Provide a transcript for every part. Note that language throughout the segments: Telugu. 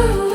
నీకు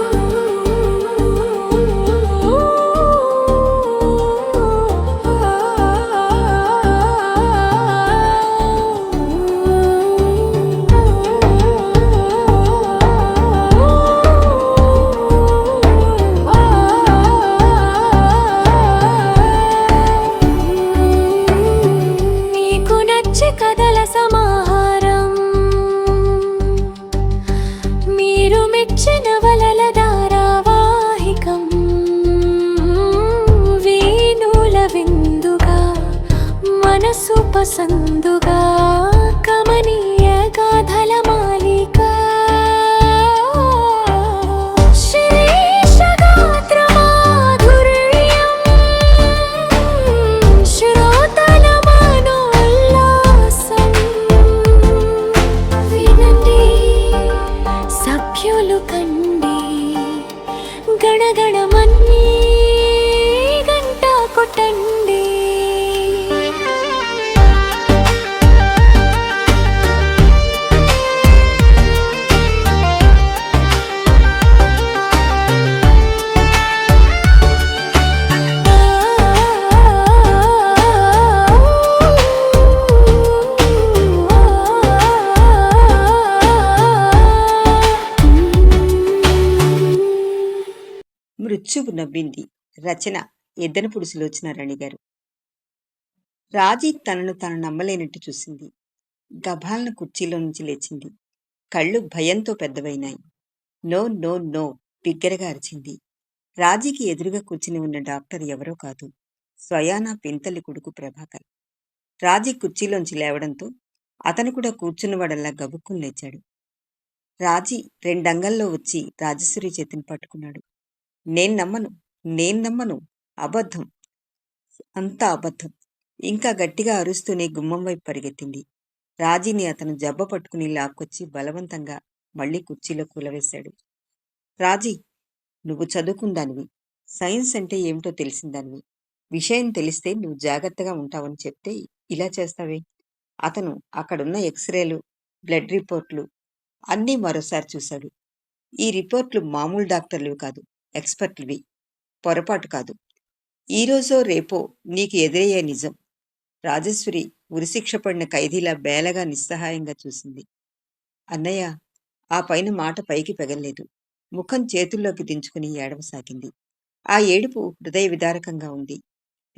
మనసు పసందుగా కమనీయ గాథల నవ్వింది. రచన ఎద్దనపుడు సులోచనారాణి గారు రాజీ తనను తాను నమ్మలేనట్టు చూసింది. గభాలన కుర్చీలో నుంచి లేచింది. కళ్ళు భయంతో పెద్దవైనాయి. నో నో నో బిగ్గరగా అరిచింది. రాజీకి ఎదురుగా కూర్చుని ఉన్న డాక్టర్ ఎవరో కాదు. స్వయానా పింతల్లి కొడుకు ప్రభాకర్. రాజీ కుర్చీలోంచి లేవడంతో అతను కూడా కూర్చున్నవాడల్లా గబుక్కుని లేచాడు. రాజీ రెండంగల్లో వచ్చి రాజేశ్వరి చేతిని పట్టుకున్నాడు. నేను నమ్మను నేను నమ్మను అబద్ధం అంతా అబద్ధం. ఇంకా గట్టిగా అరుస్తూనే గుమ్మం వైపు పరిగెత్తింది. రాజీని అతను జబ్బ పట్టుకుని లాక్కొచ్చి బలవంతంగా మళ్ళీ కుర్చీలో కూలవేశాడు. రాజీ నువ్వు చదువుకుందానివి. సైన్స్ అంటే ఏమిటో తెలిసిందానివి. విషయం తెలిస్తే నువ్వు జాగ్రత్తగా ఉంటావని చెప్తే ఇలా చేస్తావే? అతను అక్కడున్న ఎక్స్రేలు బ్లడ్ రిపోర్ట్లు అన్నీ మరోసారి చూశాడు. ఈ రిపోర్ట్లు మామూలు డాక్టర్లు కాదు. ఎక్స్పర్ట్వి. పొరపాటు కాదు. ఈరోజో రేపో నీకు ఎదురయ్యే నిజం. రాజేశ్వరి ఉరిశిక్ష పడిన ఖైదీలా బేలగా నిస్సహాయంగా చూసింది. అన్నయ్య ఆ పైన మాట పైకి పెగల్లేదు. ముఖం చేతుల్లోకి దించుకుని ఏడవసాగింది. ఆ ఏడుపు హృదయ విదారకంగా ఉంది.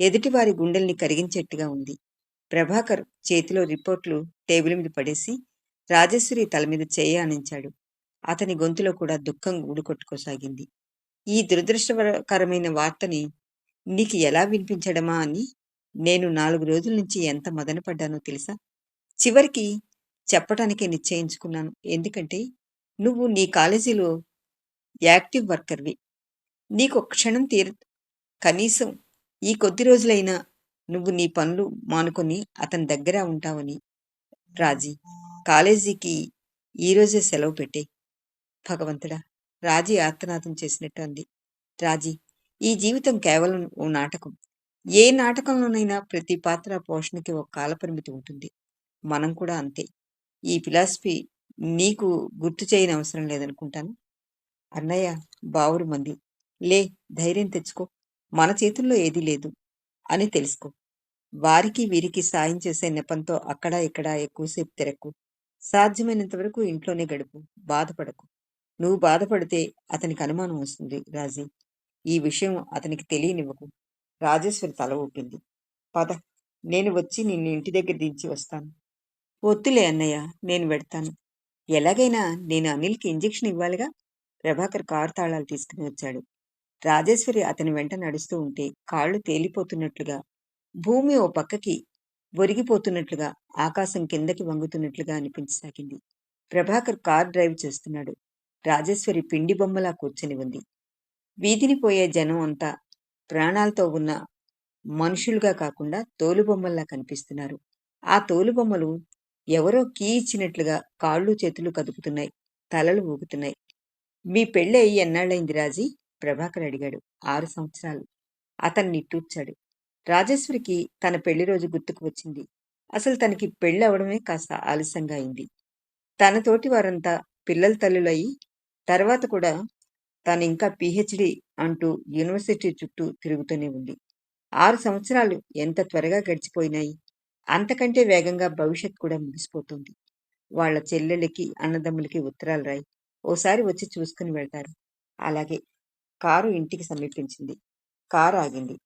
ఎదుటివారి గుండెల్ని కరిగించేట్టుగా ఉంది. ప్రభాకర్ చేతిలో రిపోర్ట్లు టేబుల్ మీద పడేసి రాజేశ్వరి తల మీద చేయి ఆనించాడు. అతని గొంతులో కూడా దుఃఖం ఊడుకొట్టుకోసాగింది. ఈ దురదృష్టకరమైన వార్తని నీకు ఎలా వినిపించడమా అని నేను నాలుగు రోజుల నుంచి ఎంత మదనపడ్డానో తెలుసా? చివరికి చెప్పటానికే నిశ్చయించుకున్నాను. ఎందుకంటే నువ్వు నీ కాలేజీలో యాక్టివ్ వర్కర్వి. నీకు ఒక క్షణం తీర కనీసం ఈ కొద్ది రోజులైనా నువ్వు నీ పనులు మానుకొని అతని దగ్గర ఉంటావని రాజీ. కాలేజీకి ఈరోజే సెలవు పెట్టే భగవంతుడా. రాజీ ఆర్తనాదం చేసినట్టు అంది. రాజీ ఈ జీవితం కేవలం ఓ నాటకం. ఏ నాటకంలోనైనా ప్రతి పాత్ర పోషణకి ఒక కాలపరిమితి ఉంటుంది. మనం కూడా అంతే. ఈ ఫిలాసఫీ నీకు గుర్తు చేయని అవసరం లేదనుకుంటాను. అన్నయ్య బావురు మంది. లే ధైర్యం తెచ్చుకో. మన చేతుల్లో ఏదీ లేదు అని తెలుసుకో. వారికి వీరికి సాయం చేసే నెపంతో అక్కడ ఇక్కడ ఎక్కువసేపు తిరక్కు. సాధ్యమైనంత వరకు ఇంట్లోనే గడుపు. బాధపడకు. నువ్వు బాధపడితే అతనికి అనుమానం వస్తుంది రాజీ. ఈ విషయం అతనికి తెలియనివ్వకు. రాజేశ్వరి తల ఊపింది. పద నేను వచ్చి నిన్ను ఇంటి దగ్గర దించి వస్తాను. వద్దులే అన్నయ్య నేను వెడతాను. ఎలాగైనా నేను అనిల్కి ఇంజెక్షన్ ఇవ్వాలిగా? ప్రభాకర్ కారు తాళాలు తీసుకుని వచ్చాడు. రాజేశ్వరి అతని వెంట నడుస్తూ ఉంటే కాళ్ళు తేలిపోతున్నట్లుగా భూమి ఓ పక్కకి ఒరిగిపోతున్నట్లుగా ఆకాశం కిందకి వంగుతున్నట్లుగా అనిపించసాగింది. ప్రభాకర్ కార్ డ్రైవ్ చేస్తున్నాడు. రాజేశ్వరి పిండి బొమ్మలా కూర్చొని ఉంది. వీధిని పోయే జనం అంతా ప్రాణాలతో ఉన్న మనుషులుగా కాకుండా తోలుబొమ్మల్లా కనిపిస్తున్నారు. ఆ తోలుబొమ్మలు ఎవరో కీ ఇచ్చినట్లుగా కాళ్ళు చేతులు కదుపుతున్నాయి తలలు ఊగుతున్నాయి. మీ పెళ్ళి అయ్యి ఎన్నాళ్ళైంది రాజీ? ప్రభాకర్ అడిగాడు. ఆరు సంవత్సరాలు. అతన్ని నిట్టూర్చాడు రాజేశ్వరికి తన పెళ్ళి రోజు గుర్తుకు వచ్చింది. అసలు తనకి పెళ్ళి అవడమే కాస్త ఆలస్యంగా అయింది. తన తోటి వారంతా పిల్లల తల్లులయ్యి తర్వాత కూడా తను ఇంకా పిహెచ్డి అంటూ యూనివర్సిటీ చుట్టూ తిరుగుతూనే ఉంది. ఆరు సంవత్సరాలు ఎంత త్వరగా గడిచిపోయినాయి అంతకంటే వేగంగా భవిష్యత్ కూడా ముగిసిపోతుంది. వాళ్ళ చెల్లెలకి అన్నదమ్ములకి ఉత్తరాలు రాయి. ఓసారి వచ్చి చూసుకుని వెళ్తారు. అలాగే కారు ఇంటికి సమీపించింది. కారు ఆగింది.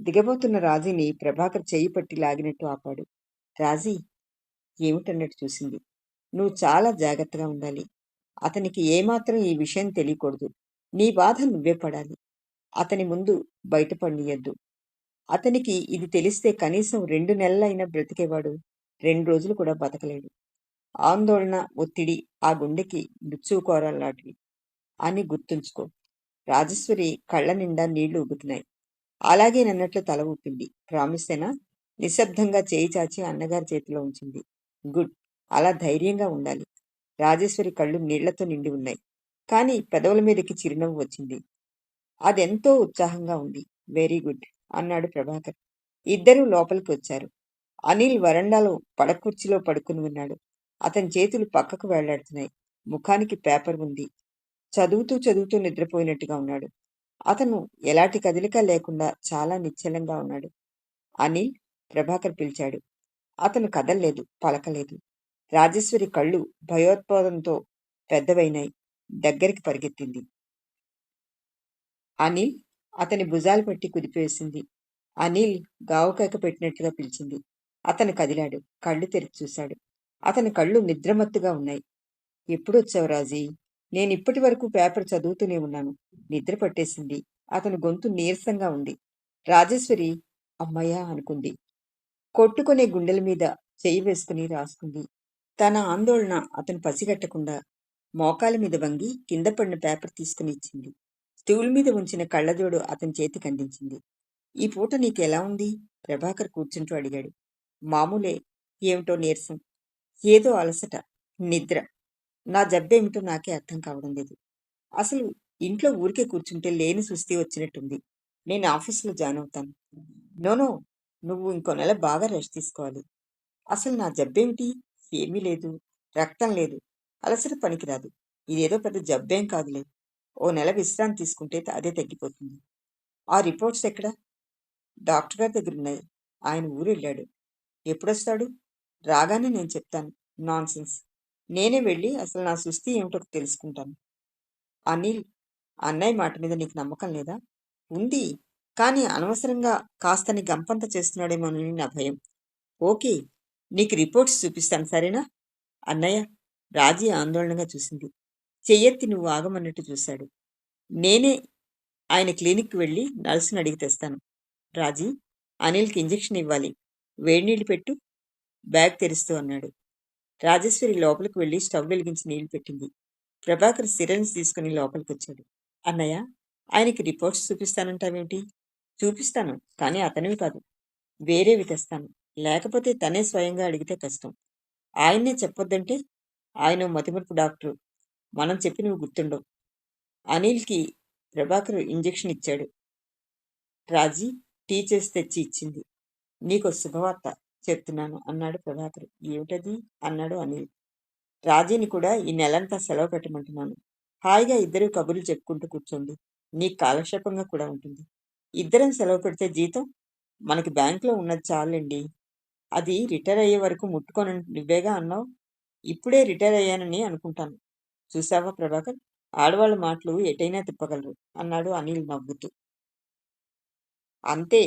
దిగబోతున్న రాజీని ప్రభాకర్ చేయి పట్టి లాగినట్టు ఆపాడు. రాజీ ఏమిటన్నట్టు చూసింది. నువ్వు చాలా జాగ్రత్తగా ఉండాలి. అతనికి ఏమాత్రం ఈ విషయం తెలియకూడదు. నీ బాధ నువ్వే పడాలి. అతని ముందు బయటపడియద్దు అతనికి ఇది తెలిస్తే కనీసం రెండు నెలలైనా బ్రతికేవాడు రెండు రోజులు కూడా బతకలేడు. ఆందోళన ఒత్తిడి ఆ గుండెకి లాంటివి. అని గుర్తుంచుకో. రాజేశ్వరి కళ్ళ నిండా నీళ్ళు ఉగుతున్నాయి అలాగే నన్నట్లు తల ఊపింది. ప్రామిస్తేనా నిశ్శబ్దంగా చేయి చాచి అన్నగారి చేతిలో ఉంచింది. గుడ్. అలా ధైర్యంగా ఉండాలి. రాజేశ్వరి కళ్ళు నీళ్ళతో నిండి ఉన్నాయి. కానీ పెదవుల మీదకి చిరునవ్వు వచ్చింది. అదెంతో ఉత్సాహంగా ఉంది. వెరీ గుడ్ అన్నాడు ప్రభాకర్. ఇద్దరూ లోపలికి వచ్చారు. అనిల్ వరండాలో పడకుర్చీలో పడుకుని ఉన్నాడు. అతని చేతులు పక్కకు వేలాడుతున్నాయి ముఖానికి పేపర్ ఉంది. చదువుతూ చదువుతూ నిద్రపోయినట్టుగా ఉన్నాడు. అతను ఎలాంటి కదలిక లేకుండా చాలా నిశ్చలంగా ఉన్నాడు. అనిల్ ప్రభాకర్ పిలిచాడు. అతను కదల్లేదు పలకలేదు. రాజేశ్వరి కళ్ళు భయోత్పాదంతో పెద్దవైనాయి. దగ్గరికి పరిగెత్తింది. అనిల్ అతని భుజాలు పట్టి కుదిపేసింది. అనిల్ గావుకేక పెట్టినట్లుగా పిలిచింది. అతను కదిలాడు. కళ్ళు తెరిచి చూశాడు. అతని కళ్ళు నిద్రమత్తుగా ఉన్నాయి. ఎప్పుడొచ్చావు రాజీ? నేను ఇప్పటి వరకు పేపర్ చదువుతూనే ఉన్నాను. నిద్ర పట్టేసింది. అతని గొంతు నీరసంగా ఉంది. రాజేశ్వరి అమ్మయ్యా అనుకుంది. కొట్టుకునే గుండెల మీద చేయి వేసుకుని రాసుకుంది. తన ఆందోళన అతను పసిగట్టకుండా మోకాల మీద వంగి కింద పడిన పేపర్ తీసుకుని ఇచ్చింది. స్టూల్ మీద ఉంచిన కళ్ళజోడు అతని చేతికి అందించింది. ఈ పూట నీకు ఎలా ఉంది? ప్రభాకర్ కూర్చుంటూ అడిగాడు. మామూలే. ఏమిటో నీరసం. ఏదో అలసట నిద్ర. నా జబ్బేమిటో నాకే అర్థం కావడం లేదు. అసలు ఇంట్లో ఊరికే కూర్చుంటే లేని సుస్థి వచ్చినట్టుంది. నేను ఆఫీసులో జాయిన్ అవుతాను. నోనో నువ్వు ఇంకో నెల బాగా రెస్ట్ తీసుకోవాలి. అసలు నా జబ్బేమిటి ఏమీ లేదు. రక్తం లేదు. అలసట పనికిరాదు. ఇదేదో పెద్ద జబ్బేం కాదులే. ఓ నెల విశ్రాంతి తీసుకుంటే అదే తగ్గిపోతుంది. ఆ రిపోర్ట్స్ ఎక్కడ? డాక్టర్ గారి దగ్గర ఉన్నాయి ఆయన ఊరు వెళ్ళాడు ఎప్పుడొస్తాడు? రాగానే నేను చెప్తాను. నాన్సెన్స్. నేనే వెళ్ళి అసలు నా సుస్థి ఏమిటో తెలుసుకుంటాను. అనిల్ అన్నయ్య మాట మీద నీకు నమ్మకం లేదా? ఉంది. కానీ అనవసరంగా కాస్తని గంపంత చేస్తున్నాడేమోనని నా భయం. ఓకే. నీకు రిపోర్ట్స్ చూపిస్తాను సరేనా? అన్నయ్య రాజీ ఆందోళనగా చూసింది. చెయ్యెత్తి నువ్వు ఆగమన్నట్టు చూశాడు. నేనే ఆయన క్లినిక్కి వెళ్ళి నర్సును అడిగి తెస్తాను. రాజీ అనిల్కి ఇంజెక్షన్ ఇవ్వాలి. వేడి నీళ్ళు పెట్టు బ్యాగ్ తెరుస్తూ అన్నాడు. రాజేశ్వరి లోపలికి వెళ్ళి స్టవ్ వెలిగించి నీళ్ళు పెట్టింది. ప్రభాకర్ సిరెన్స్ తీసుకుని లోపలికి వచ్చాడు అన్నయ్య ఆయనకి రిపోర్ట్స్ చూపిస్తానంటావేమిటి చూపిస్తాను కానీ అతనివి కాదు. వేరేవి తెస్తాను. లేకపోతే తనే స్వయంగా అడిగితే కష్టం. ఆయన్నే చెప్పొద్దంటే ఆయన మతిమరుపు డాక్టరు. మనం చెప్పి నువ్వు గుర్తుండవు. అనిల్కి ప్రభాకర్ ఇంజెక్షన్ ఇచ్చాడు. రాజీ టీ చేసి తెచ్చి ఇచ్చింది. నీకు శుభవార్త చెప్తున్నాను అన్నాడు ప్రభాకర్. ఏమిటది? అన్నాడు అనిల్. రాజీని కూడా ఈ నెలంతా సెలవు పెట్టమంటున్నాను. హాయిగా ఇద్దరు కబుర్లు చెప్పుకుంటూ కూర్చోండి. నీకు కాలక్షేపంగా కూడా ఉంటుంది. ఇద్దరం సెలవు పెడితే జీతం మనకి బ్యాంకులో ఉన్నది చాలండి. అది రిటైర్ అయ్యే వరకు ముట్టుకొని నువ్వేగా అన్నావు? ఇప్పుడే రిటైర్ అయ్యానని అనుకుంటాను. చూసావా ప్రభాకర్? ఆడవాళ్ళ మాటలు ఎటైనా తిప్పగలరు అన్నాడు అనిల్ నవ్వుతూ. అంతే.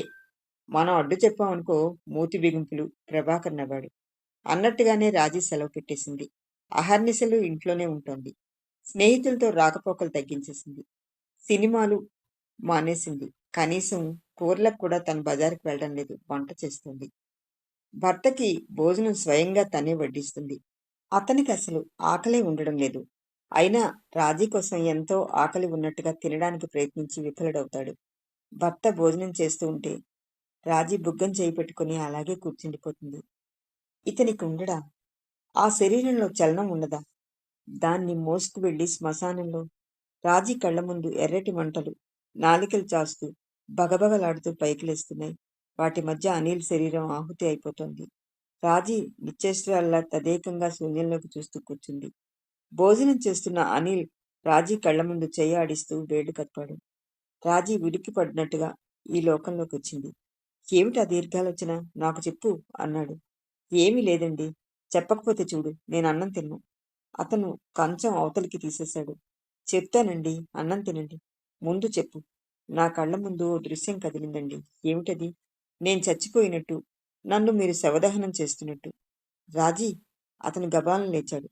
మనం అడ్డు చెప్పామనుకో మూతి బిగింపులు ప్రభాకర్ నవ్వాడు. అన్నట్టుగానే రాజీ సెలవు పెట్టేసింది. అహర్నిశలు ఇంట్లోనే ఉంటుంది. స్నేహితులతో రాకపోకలు తగ్గించేసింది. సినిమాలు మానేసింది. కనీసం కూరలకు కూడా తను బజారుకు వెళ్ళడం లేదు. వంట చేస్తుంది. భర్తకి భోజనం స్వయంగా తనే వడ్డిస్తుంది. అతనికి అసలు ఆకలే ఉండడం లేదు. అయినా రాజీ కోసం ఎంతో ఆకలి ఉన్నట్టుగా తినడానికి ప్రయత్నించి విఫలుడవుతాడు. భర్త భోజనం చేస్తూ ఉంటే రాజీ బుగ్గం చేయి పెట్టుకుని అలాగే కూర్చుండిపోతుంది. ఇతనికి ఉండడా? ఆ శరీరంలో చలనం ఉండదా దాన్ని మోసుకు వెళ్ళి శ్మశానంలో రాజీ కళ్ళ ముందు ఎర్రటి మంటలు నాలికలు చాస్తూ బగబగలాడుతూ పైకి లేస్తున్నాయి వాటి మధ్య అనిల్ శరీరం ఆహుతి అయిపోతుంది. రాజీ నిశ్చేష్ట్రాల్లా తదేకంగా శూన్యంలోకి చూస్తూ కూర్చుంది. భోజనం చేస్తున్న అనిల్ రాజీ కళ్ళ ముందు చెయ్యి ఆడిస్తూ వేడు కప్పాడు రాజీ విడికి పడినట్టుగా ఈ లోకంలోకి వచ్చింది ఏమిటి ఆ దీర్ఘాలోచన? నాకు చెప్పు అన్నాడు. ఏమీ లేదండి. చెప్పకపోతే చూడు నేను అన్నం తిన్ను. అతను కంచం అవతలికి తీసేశాడు. చెప్తానండి అన్నం తినండి. ముందు చెప్పు. నా కళ్ళ ముందు ఓ దృశ్యం కదిలిందండి. ఏమిటది? నేను చచ్చిపోయినట్టు నన్ను మీరు శవదహనం చేస్తున్నట్టు. రాజీ అతను గబాలను లేచాడు.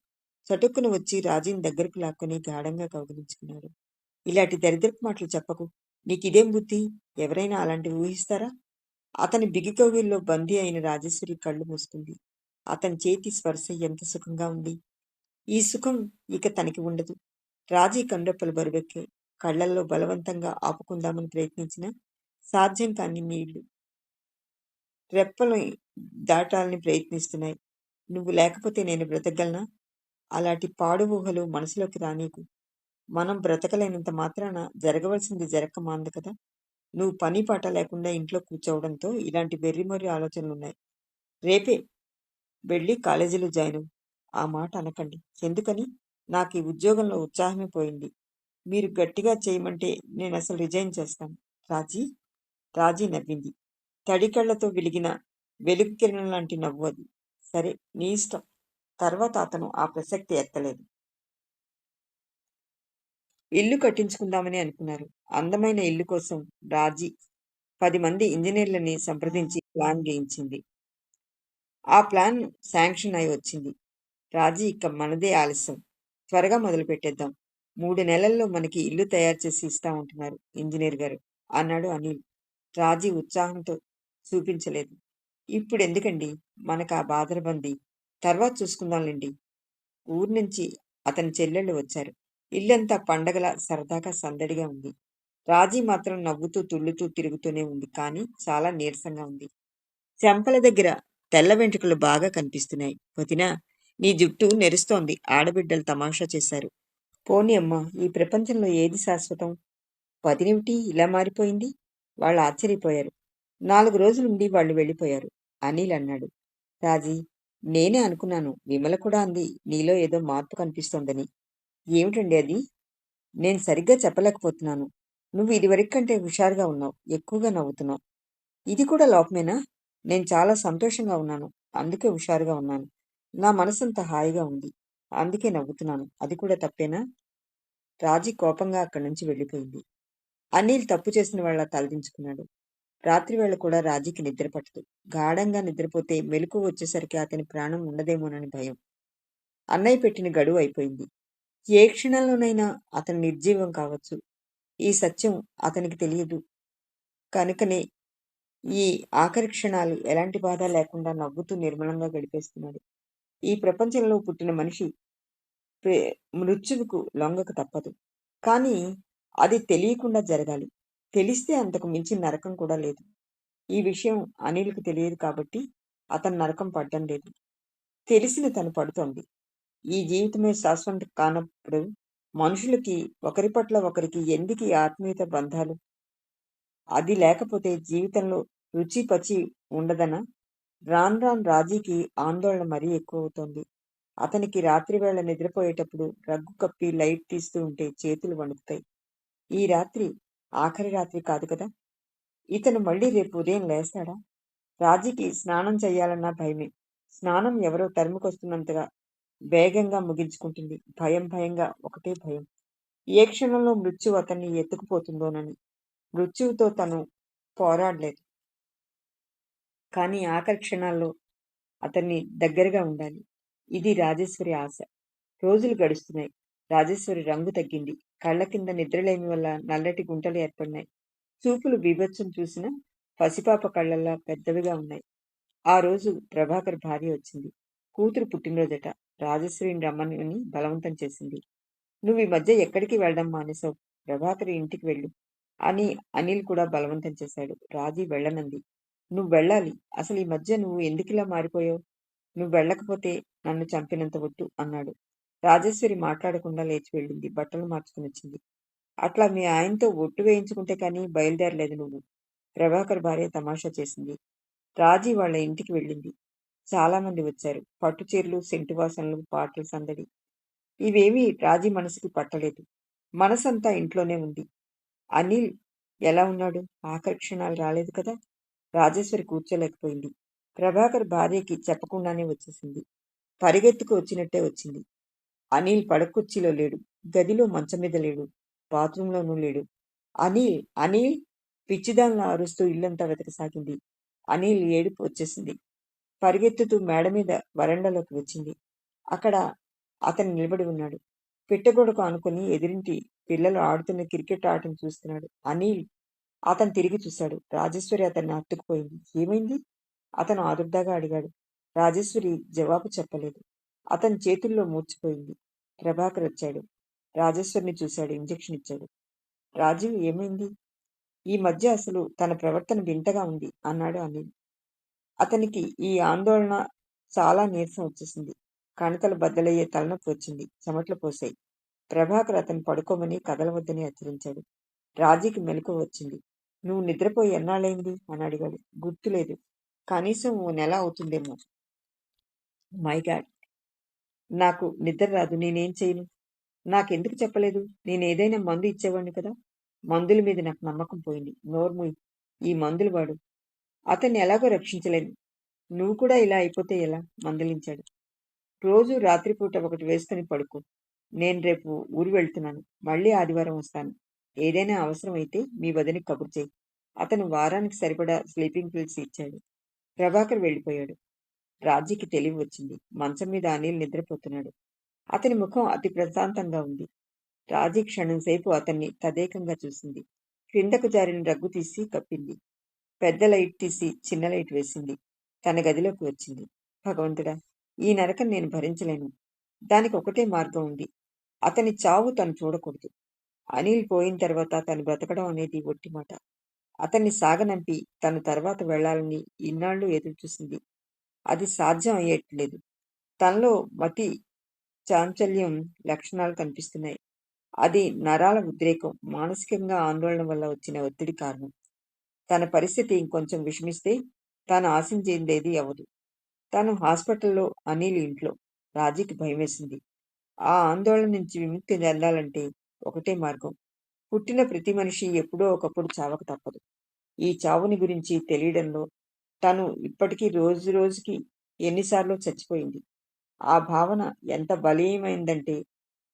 చటుక్కున వచ్చి రాజీని దగ్గరకు లాక్కొని గాఢంగా కౌగిలించుకున్నాడు. ఇలాంటి దరిద్రపు మాటలు చెప్పకు. నీకిదేం బుద్ధి? ఎవరైనా అలాంటివి ఊహిస్తారా? అతని బిగికౌగిల్లో బందీ అయిన రాజేశ్వరి కళ్ళు మూసుకుంది. అతని చేతి స్పర్శ ఎంత సుఖంగా ఉంది. ఈ సుఖం ఇక తనకి ఉండదు. రాజీ కండొప్పలు బరువెక్కే కళ్ళల్లో బలవంతంగా ఆపుకుందామని ప్రయత్నించిన సాధ్యం కాని నీళ్ళు రెప్పలు దాటాలని ప్రయత్నిస్తున్నాయి. నువ్వు లేకపోతే నేను బ్రతకగలనా? అలాంటి పాడు ఊహలు మనసులోకి రానీకు. మనం బ్రతకలేనంత మాత్రాన జరగవలసింది జరగక మాంది కదా? నువ్వు పని పాట లేకుండా ఇంట్లో కూర్చోవడంతో ఇలాంటి వెర్రిమొర్రి ఆలోచనలు ఉన్నాయి రేపే వెళ్ళి కాలేజీలో జాయిన్ ఆ మాట అనకండి. ఎందుకని? నాకు ఈ ఉద్యోగంలో ఉత్సాహమే పోయింది. మీరు గట్టిగా చేయమంటే నేను అసలు రిజైన్ చేస్తాను. రాజీ? రాజీ నవ్వింది. తడి కళ్ళతో వెలిగిన వెలుగు కిరణం లాంటి నవ్వు అది. సరే నీ ఇష్టం. తర్వాత అతను ఆ ప్రసక్తి ఎత్తలేదు. ఇల్లు కట్టించుకుందామని అనుకున్నారు. అందమైన ఇల్లు కోసం రాజీ పది మంది ఇంజనీర్లని సంప్రదించి ప్లాన్ గేయించింది. ఆ ప్లాన్ శాంక్షన్ అయి వచ్చింది. రాజీ ఇక మనదే ఆలస్యం. త్వరగా మొదలు పెట్టేద్దాం మూడు నెలల్లో మనకి ఇల్లు తయారు చేసి ఇస్తా ఉంటున్నారు ఇంజనీర్ గారు అన్నాడు అనిల్. రాజీ ఉత్సాహంతో చూపించలేదు. ఇప్పుడు ఎందుకండి మనకు ఆ బాధరబంది తర్వాత చూసుకుందాంలేండి. ఊరి నుంచి అతని చెల్లెళ్ళు వచ్చారు. ఇల్లంతా పండగల సరదాగా సందడిగా ఉంది. రాజీ మాత్రం నవ్వుతూ తుళ్ళుతూ తిరుగుతూనే ఉంది. కానీ చాలా నీరసంగా ఉంది. చెంపల దగ్గర తెల్ల వెంట్రుకలు బాగా కనిపిస్తున్నాయి. వదినా నీ జుట్టు నెరుస్తోంది. ఆడబిడ్డలు తమాషా చేశారు. పోనీ అమ్మ ఈ ప్రపంచంలో ఏది శాశ్వతం? పదినిమిటి ఇలా మారిపోయింది? వాళ్ళు ఆశ్చర్యపోయారు. నాలుగు రోజులుండి వాళ్ళు వెళ్ళిపోయారు. అనిల్ అన్నాడు. రాజీ నేనే అనుకున్నాను. విమల కూడా అంది. నీలో ఏదో మార్పు కనిపిస్తోందని. ఏమిటండి అది? నేను సరిగ్గా చెప్పలేకపోతున్నాను. నువ్వు ఇదివరకు కంటే హుషారుగా ఉన్నావు. ఎక్కువగా నవ్వుతున్నావు. ఇది కూడా లోపమేనా? నేను చాలా సంతోషంగా ఉన్నాను. అందుకే హుషారుగా ఉన్నాను. నా మనసంత హాయిగా ఉంది. అందుకే నవ్వుతున్నాను. అది కూడా తప్పేనా? రాజీ కోపంగా అక్కడి నుంచి వెళ్ళిపోయింది. అనిల్ తప్పు చేసిన వాళ్ళ తలదించుకున్నాడు. రాత్రివేళ కూడా రాజీకి నిద్ర పట్టదు. గాఢంగా నిద్రపోతే మెలకు వచ్చేసరికి అతని ప్రాణం ఉండదేమోనని భయం. అన్నయ్య పెట్టిన గడువు అయిపోయింది. ఏ క్షణంలోనైనా అతను నిర్జీవం కావచ్చు. ఈ సత్యం అతనికి తెలియదు. కనుకనే ఈ ఆఖరి క్షణాలు ఎలాంటి బాధ లేకుండా నవ్వుతూ నిర్మలంగా గడిపేస్తున్నాడు. ఈ ప్రపంచంలో పుట్టిన మనిషి ప్రే- మృత్యువుకు లొంగక తప్పదు. కానీ అది తెలియకుండా జరగాలి. తెలిస్తే అంతకు మించి నరకం కూడా లేదు. ఈ విషయం అనిల్కు తెలియదు కాబట్టి అతను నరకం పడ్డం లేదు. తెలిసిన తను పడుతోంది. ఈ జీవితమే శాశ్వతం కానప్పుడు మనుషులకి ఒకరి పట్ల ఒకరికి ఎందుకు ఆత్మీయత బంధాలు? అది లేకపోతే జీవితంలో రుచి పచి ఉండదనా? రాన్ రాన్ రాజీకి ఆందోళన మరీ ఎక్కువ అవుతోంది అతనికి రాత్రివేళ నిద్రపోయేటప్పుడు రగ్గు కప్పి లైట్ తీస్తూ ఉంటే చేతులు వణుకుతాయి. ఈ రాత్రి ఆఖరి రాత్రి కాదు కదా! ఇతను మళ్ళీ రేపు ఉదయం లేస్తాడా? రాజీకి స్నానం చేయాలన్న భయమే. స్నానం ఎవరో తరుముకొస్తున్నంతగా వేగంగా ముగించుకుంటుంది. భయం భయంగా ఒకటే భయం. ఏ క్షణంలో మృత్యు అతన్ని ఎత్తుకుపోతుందోనని. మృత్యువుతో తను పోరాడలేదు. కానీ ఆఖరి క్షణాల్లో అతన్ని దగ్గరగా ఉండాలి. ఇది రాజేశ్వరి ఆశ. రోజులు గడుస్తున్నాయి. రాజేశ్వరి రంగు తగ్గింది. కళ్ళ కింద నిద్రలేమి వల్ల నల్లటి గుంటలు ఏర్పడినాయి. చూపులు బీభత్సం చూసిన పసిపాప కళ్ళల్లా పెద్దవిగా ఉన్నాయి. ఆ రోజు ప్రభాకర్ భార్య వచ్చింది. కూతురు పుట్టినరోజట రాజశ్రీని రమ్మని బలవంతం చేసింది. నువ్వు ఈ మధ్య ఎక్కడికి వెళ్ళడం మానేశావు? ప్రభాకర్ ఇంటికి వెళ్ళు అని అనిల్ కూడా బలవంతం చేశాడు. రాజీ వెళ్ళనంది. నువ్వు వెళ్ళాలి. అసలు ఈ మధ్య నువ్వు ఎందుకిలా మారిపోయావు? నువ్వు వెళ్ళకపోతే నన్ను చంపినంత వద్దు అన్నాడు. రాజేశ్వరి మాట్లాడకుండా లేచి వెళ్ళింది. బట్టలు మార్చుకుని వచ్చింది. అట్లా మీ ఆయనతో ఒట్టు వేయించుకుంటే కానీ బయలుదేరలేదు నువ్వు. ప్రభాకర్ భార్య తమాషా చేసింది. రాజీ వాళ్ళ ఇంటికి వెళ్ళింది. చాలామంది వచ్చారు. పట్టు చీరలు సెంటు వాసనలు పాటలు సందడి. ఇవేమీ రాజీ మనసుకి పట్టలేదు. మనసంతా ఇంట్లోనే ఉంది. అనిల్ ఎలా ఉన్నాడు? ఆకర్షణాలు రాలేదు కదా? రాజేశ్వరి కూర్చోలేకపోయింది. ప్రభాకర్ భార్యకి చెప్పకుండానే వచ్చేసింది. పరిగెత్తుకు వచ్చినట్టే వచ్చింది. అనిల్ పడకుర్చీలో లేడు. గదిలో మంచం మీద లేడు. బాత్రూంలోనూ లేడు. అనిల్ అనిల్! పిచ్చిదాన్లా అరుస్తూ ఇల్లంతా వెతకసాగింది అనిల్ ఏడుపు వచ్చేసింది. పరిగెత్తుతూ మేడ మీద వరండాలోకి వచ్చింది. అక్కడ అతను నిలబడి ఉన్నాడు. పిట్టగొడకు అనుకుని ఎదిరింటి పిల్లలు ఆడుతున్న క్రికెట్ ఆటను చూస్తున్నాడు. అనిల్ అతను తిరిగి చూశాడు. రాజేశ్వరి అతన్ని అత్తుకుపోయింది ఏమైంది? అతను ఆదుర్దాగా అడిగాడు. రాజేశ్వరి జవాబు చెప్పలేదు. అతని చేతుల్లో మూర్చిపోయింది. ప్రభాకర్ వచ్చాడు. రాజేశ్వరిని చూశాడు. ఇంజెక్షన్ ఇచ్చాడు. రాజీవ్ ఏమైంది? ఈ మధ్య అసలు తన ప్రవర్తన వింతగా ఉంది అన్నాడు అనిల్. అతనికి ఈ ఆందోళన చాలా నీరసం వచ్చేసింది. కణితలు బద్దలయ్యే తలనొప్పి వచ్చింది. చెమట్లు పోసాయి. ప్రభాకర్ అతను పడుకోమని కదలవద్దని హెచ్చరించాడు. రాజీకి మెలకు వచ్చింది. నువ్వు నిద్రపోయి ఎన్నాళ్ళైంది అని అడిగాడు. గుర్తులేదు. కనీసం ఓ నెల అవుతుందేమో. My god! నాకు నిద్ర రాదు నేనేం చేయను? నాకెందుకు చెప్పలేదు? నేనేదైనా మందు ఇచ్చేవాడిని కదా? మందుల మీద నాకు నమ్మకం పోయింది. నోర్ముయ్ ఈ మందులు వాడు. అతన్ని ఎలాగో రక్షించలేను. నువ్వు కూడా ఇలా అయిపోతే ఎలా? మందలించాడు. రోజు రాత్రిపూట ఒకటి వేసుకుని పడుకో. నేను రేపు ఊరు వెళ్తున్నాను. మళ్ళీ ఆదివారం వస్తాను. ఏదైనా అవసరం అయితే మీ వదిని కబురు చేయి. అతను వారానికి సరిపడా స్లీపింగ్ పిల్స్ ఇచ్చాడు. ప్రభాకర్ వెళ్ళిపోయాడు. రాజీకి తెలివి వచ్చింది మంచం మీద అనిల్ నిద్రపోతున్నాడు. అతని ముఖం అతి ప్రశాంతంగా ఉంది. రాజీ క్షణం సేపు అతన్ని తదేకంగా చూసింది. క్రిందకు జారిన రగ్గు తీసి కప్పింది. పెద్ద లైట్ తీసి చిన్న లైట్ వేసింది. తన గదిలోకి వచ్చింది. భగవంతుడా ఈ నరకం నేను భరించలేను. దానికి ఒకటే మార్గం ఉంది. అతని చావు తను చూడకూడదు. అనిల్ పోయిన తర్వాత తను బ్రతకడం అనేది ఒట్టి మాట అతన్ని సాగనంపి తను తర్వాత వెళ్ళాలని ఇన్నాళ్ళు ఎదురు చూసింది అది సాధ్యం అయ్యేట్లేదు. తనలో మతి చాంచల్యం లక్షణాలు కనిపిస్తున్నాయి. అది నరాల ఉద్రేకం మానసికంగా ఆందోళన వల్ల వచ్చిన ఒత్తిడి కారణం. తన పరిస్థితి ఇంకొంచెం విషమిస్తే తాను ఆశించిందేది అవదు తాను హాస్పిటల్లో అనిల్ ఇంట్లో రాజీకి భయమేసింది. ఆ ఆందోళన నుంచి విముక్తి చెందాలంటే ఒకటే మార్గం. పుట్టిన ప్రతి మనిషి ఎప్పుడో ఒకప్పుడు చావక తప్పదు. ఈ చావుని గురించి తెలియడంలో తను ఇప్పటికీ రోజు రోజుకి ఎన్నిసార్లు చచ్చిపోయింది? ఆ భావన ఎంత బలీయమైందంటే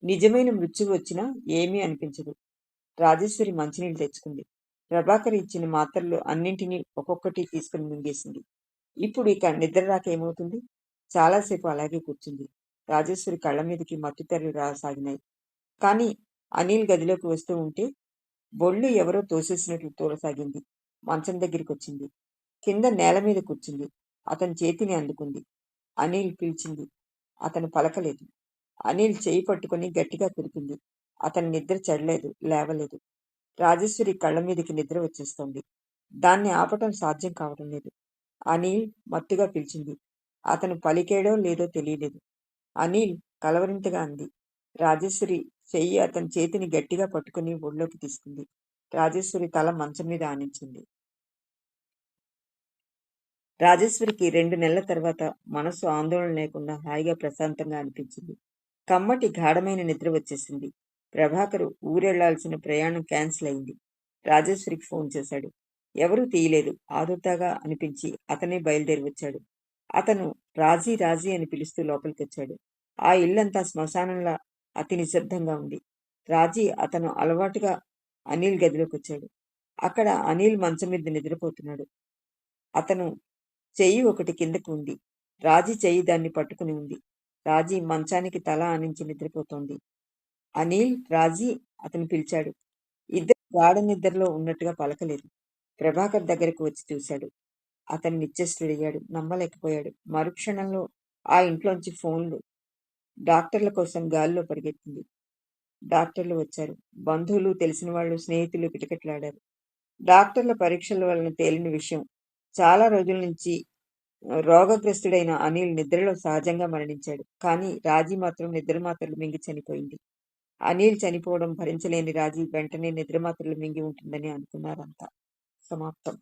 నిజమైన మృత్యువు వచ్చినా ఏమీ అనిపించదు. రాజేశ్వరి మంచినీళ్ళు తెచ్చుకుంది. ప్రభాకర్ ఇచ్చిన మాత్రలు అన్నింటినీ ఒక్కొక్కటి తీసుకుని మింగేసింది. ఇప్పుడు ఇక నిద్ర రాక ఏమవుతుంది? చాలాసేపు అలాగే కూర్చుంది. రాజేశ్వరి కళ్ళ మీదకి మత్తుతెరలు రాసాగినాయి. కానీ అనిల్ గదిలోకి వస్తూ ఉంటే బొళ్ళు ఎవరో తోసేసినట్లు తోలసాగింది. మంచం దగ్గరికి వచ్చింది కింద నేల మీద కూర్చుంది. అతని చేతిని అందుకుంది. అనిల్ పిలిచింది. అతను పలకలేదు. అనిల్ చేయి పట్టుకుని గట్టిగా కురిపింది అతని నిద్ర చెడలేదు లేవలేదు. రాజేశ్వరి కళ్ళ మీదకి నిద్ర వచ్చేస్తోంది. దాన్ని ఆపటం సాధ్యం కావటం లేదు. అనిల్ మత్తుగా పిలిచింది. అతను పలికేడో లేదో తెలియలేదు. అనిల్ కలవరింతగా అంది. రాజేశ్వరి చెయ్యి అతని చేతిని గట్టిగా పట్టుకుని ఒళ్ళోకి తీసుకుంది. రాజేశ్వరి తల మంచం మీద ఆనించింది. రాజేశ్వరికి రెండు నెలల తర్వాత మనసు ఆందోళన లేకుండా హాయిగా ప్రశాంతంగా అనిపించింది. కమ్మటి గాఢమైన నిద్ర వచ్చేసింది. ప్రభాకర్ ఊరెళ్ళాల్సిన ప్రయాణం క్యాన్సిల్ అయింది. రాజేశ్వరికి ఫోన్ చేశాడు. ఎవరూ తీయలేదు. ఆదుర్దాగా అనిపించి అతనే బయలుదేరి వచ్చాడు. అతను రాజీ రాజీ అని పిలుస్తూ లోపలికి వచ్చాడు ఆ ఇల్లంతా శ్మశానంలా అతి నిశ్శబ్దంగా ఉంది. రాజీ అతను అలవాటుగా అనిల్ గదిలోకి వచ్చాడు అక్కడ అనిల్ మంచం మీద నిద్రపోతున్నాడు. అతను చెయ్యి ఒకటి కిందకు ఉంది. రాజీ చెయ్యి దాన్ని పట్టుకుని ఉంది. రాజీ మంచానికి తల ఆనించి నిద్రపోతోంది. అనిల్ రాజీ అతను పిలిచాడు. ఇద్దరు గాఢ నిద్రలో ఉన్నట్టుగా పలకలేదు. ప్రభాకర్ దగ్గరకు వచ్చి చూశాడు. అతను నిశ్చేష్టుడయ్యాడు నమ్మలేకపోయాడు. మరుక్షణంలో ఆ ఇంట్లోంచి ఫోన్లు డాక్టర్ల కోసం గాల్లో పరిగెత్తింది. డాక్టర్లు వచ్చారు. బంధువులు తెలిసిన వాళ్ళు స్నేహితులు కిటకిటలాడారు. డాక్టర్ల పరీక్షల వలన తేలిన విషయం చాలా రోజుల నుంచి రోగగ్రస్తుడైన అనిల్ నిద్రలో సహజంగా మరణించాడు. కానీ రాజీ మాత్రం నిద్ర మాత్రలు మింగి చనిపోయింది. అనిల్ చనిపోవడం భరించలేని రాజీ వెంటనే నిద్ర మాత్రలు మింగి ఉంటుందని అనుకున్నారంతా. సమాప్తం.